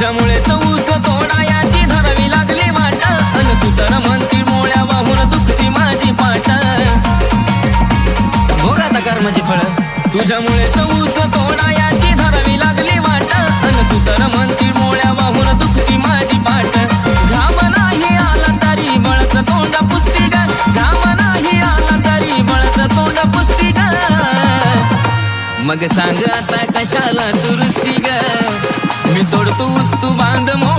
तुझ्यामुळे चौस तोडा याची धरवी लागली वाट. अन तू तर म्हणती मोळ्या वाहून दुखती माझी पाट भोगा तकार माझी फळ. तुझ्यामुळे चौस तोडा याची धरावी लागली वाट. अन तू तर म्हणती मोळ्या वाहून दुखती माझी पाट घाम नाही आला तरी बळच तोंडा पुस्ती ग. घाम नाही आला तरी बळच तोंडा पुस्ती ग. मग सांग आता कशाला tu bandam